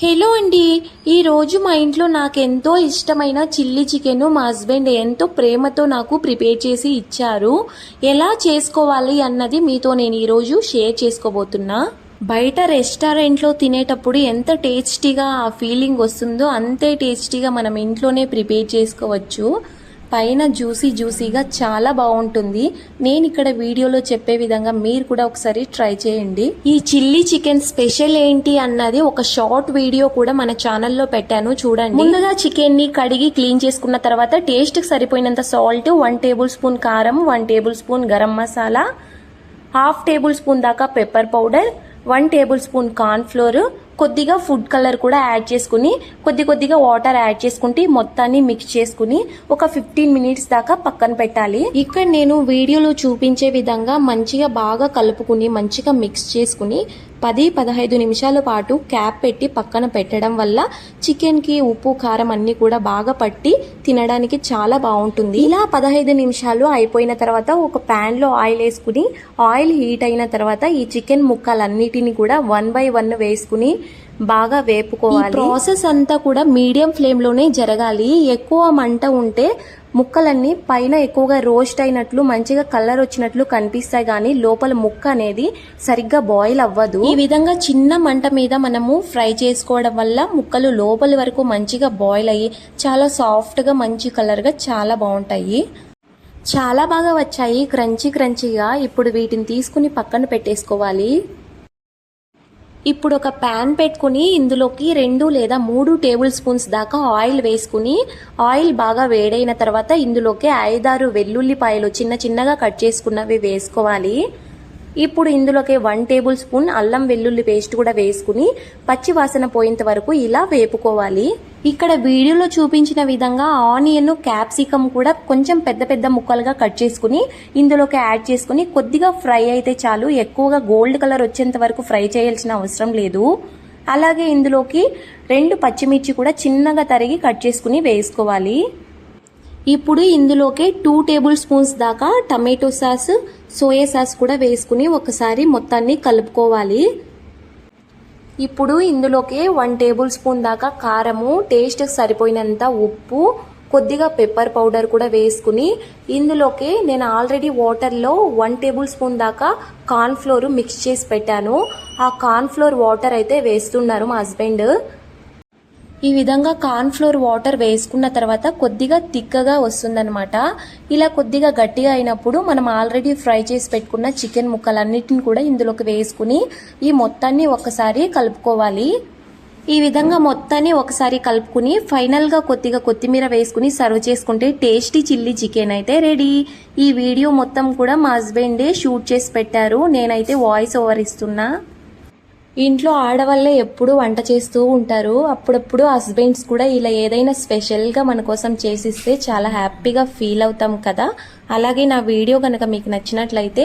Hello అండి ఈరోజు మా ఇంట్లో నాకు ఎంతో ఇష్టమైన చిల్లీ చికెన్ మా హస్బెండ్ ఎంతో ప్రేమతో నాకు ప్రిపేర్ చేసి ఇచ్చారు. ఎలా చేసుకోవాలి అన్నది మీతో నేను ఈరోజు షేర్ చేసుకోబోతున్నా. బయట రెస్టారెంట్లో తినేటప్పుడు ఎంత టేస్టీగా ఆ ఫీలింగ్ వస్తుందో అంతే టేస్టీగా మనం ఇంట్లోనే ప్రిపేర్ చేసుకోవచ్చు. పైన జ్యూసీ జ్యూసీగా చాలా బాగుంటుంది. నేను ఇక్కడ వీడియోలో చెప్పే విధంగా మీరు కూడా ఒకసారి ట్రై చేయండి. ఈ చిల్లీ చికెన్ స్పెషల్ ఏంటి అన్నది ఒక షార్ట్ వీడియో కూడా మన ఛానల్లో పెట్టాను చూడండి. ముందుగా చికెన్ని కడిగి క్లీన్ చేసుకున్న తర్వాత టేస్ట్కి సరిపోయినంత సాల్ట్ వన్ టేబుల్ స్పూన్ కారం one tablespoon garam masala half tablespoon దాకా pepper powder one tablespoon cornflour కొద్దిగా ఫుడ్ కలర్ కూడా యాడ్ చేసుకుని కొద్ది కొద్దిగా వాటర్ యాడ్ చేసుకుంటే మొత్తాన్ని మిక్స్ చేసుకుని ఒక ఫిఫ్టీన్ మినిట్స్ దాకా పక్కన పెట్టాలి. ఇక్కడ నేను వీడియోలో చూపించే విధంగా మంచిగా బాగా కలుపుకుని మంచిగా మిక్స్ చేసుకుని పది పదహైదు నిమిషాల పాటు క్యాప్ పెట్టి పక్కన పెట్టడం వల్ల చికెన్కి ఉప్పు కారం అన్నీ కూడా బాగా పట్టి తినడానికి చాలా బాగుంటుంది. ఇలా పదహైదు నిమిషాలు అయిపోయిన తర్వాత ఒక ప్యాన్లో ఆయిల్ వేసుకుని ఆయిల్ హీట్ అయిన తర్వాత ఈ చికెన్ ముక్కలన్నిటిని కూడా వన్ బై వన్ వేసుకుని బాగా వేపుకోవాలి. ప్రాసెస్ అంతా కూడా మీడియం ఫ్లేమ్లోనే జరగాలి. ఎక్కువ మంట ఉంటే ముక్కలన్నీ పైన ఎక్కువగా రోస్ట్ అయినట్లు మంచిగా కలర్ వచ్చినట్లు కనిపిస్తాయి కానీ లోపల ముక్క అనేది సరిగ్గా బాయిల్ అవ్వదు. ఈ విధంగా చిన్న మంట మీద మనము ఫ్రై చేసుకోవడం వల్ల ముక్కలు లోపల వరకు మంచిగా బాయిల్ అయ్యి చాలా సాఫ్ట్గా మంచి కలర్గా చాలా బాగుంటాయి. చాలా బాగా వచ్చాయి. క్రంచీ క్రంచీగా ఇప్పుడు వీటిని తీసుకుని పక్కన పెట్టేసుకోవాలి. ఇప్పుడు ఒక ప్యాన్ పెట్టుకుని ఇందులోకి రెండు లేదా మూడు టేబుల్ స్పూన్స్ దాకా ఆయిల్ వేసుకుని ఆయిల్ బాగా వేడైన తర్వాత ఇందులోకి ఐదారు వెల్లుల్లిపాయలు చిన్న చిన్నగా కట్ చేసుకున్నవి వేసుకోవాలి. ఇప్పుడు ఇందులోకి వన్ టేబుల్ స్పూన్ అల్లం వెల్లుల్లి పేస్ట్ కూడా వేసుకుని పచ్చి వాసన పోయేంత వరకు ఇలా వేపుకోవాలి. ఇక్కడ వీడియోలో చూపించిన విధంగా ఆనియన్ క్యాప్సికమ్ కూడా కొంచెం పెద్ద పెద్ద ముక్కలుగా కట్ చేసుకుని ఇందులోకి యాడ్ చేసుకుని కొద్దిగా ఫ్రై అయితే చాలు. ఎక్కువగా గోల్డ్ కలర్ వచ్చేంత వరకు ఫ్రై చేయాల్సిన అవసరం లేదు. అలాగే ఇందులోకి రెండు పచ్చిమిర్చి కూడా చిన్నగా తరిగి కట్ చేసుకుని వేసుకోవాలి. ఇప్పుడు ఇందులోకి టూ టేబుల్ స్పూన్స్ దాకా టమాటో సాస్ సోయా సాస్ కూడా వేసుకుని ఒకసారి మొత్తాన్ని కలుపుకోవాలి. ఇప్పుడు ఇందులోకి వన్ టేబుల్ స్పూన్ దాకా కారము టేస్ట్ సరిపోయినంత ఉప్పు కొద్దిగా పెప్పర్ పౌడర్ కూడా వేసుకుని ఇందులోకి నేను ఆల్రెడీ వాటర్లో వన్ టేబుల్ స్పూన్ దాకా కార్న్ఫ్లోర్ మిక్స్ చేసి పెట్టాను. ఆ కార్న్ ఫ్లోర్ వాటర్ అయితే వేస్తున్నారు మా హస్బెండ్ ఈ విధంగా కార్న్ ఫ్లోర్ వాటర్ వేసుకున్న తర్వాత కొద్దిగా తిక్కగా వస్తుందన్నమాట. ఇలా కొద్దిగా గట్టిగా అయినప్పుడు మనం ఆల్రెడీ ఫ్రై చేసి పెట్టుకున్న చికెన్ ముక్కలన్నిటిని కూడా ఇందులోకి వేసుకుని ఈ మొత్తాన్ని ఒకసారి కలుపుకోవాలి. ఈ విధంగా మొత్తాన్ని ఒకసారి కలుపుకుని ఫైనల్గా కొద్దిగా కొత్తిమీర వేసుకుని సర్వ్ చేసుకుంటే టేస్టీ చిల్లీ చికెన్ అయితే రెడీ. ఈ వీడియో మొత్తం కూడా మా హస్బెండే షూట్ చేసి పెట్టారు. నేనైతే వాయిస్ ఓవర్ ఇస్తున్నా. ఇంట్లో ఆడవాళ్ళే ఎప్పుడు వంట చేస్తూ ఉంటారు. అప్పుడప్పుడు హస్బెండ్స్ కూడా ఇలా ఏదైనా స్పెషల్గా మన కోసం చేసిస్తే చాలా హ్యాపీగా ఫీల్ అవుతాం కదా. అలాగే నా వీడియో కనుక మీకు నచ్చినట్లయితే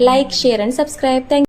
like share and subscribe. Thank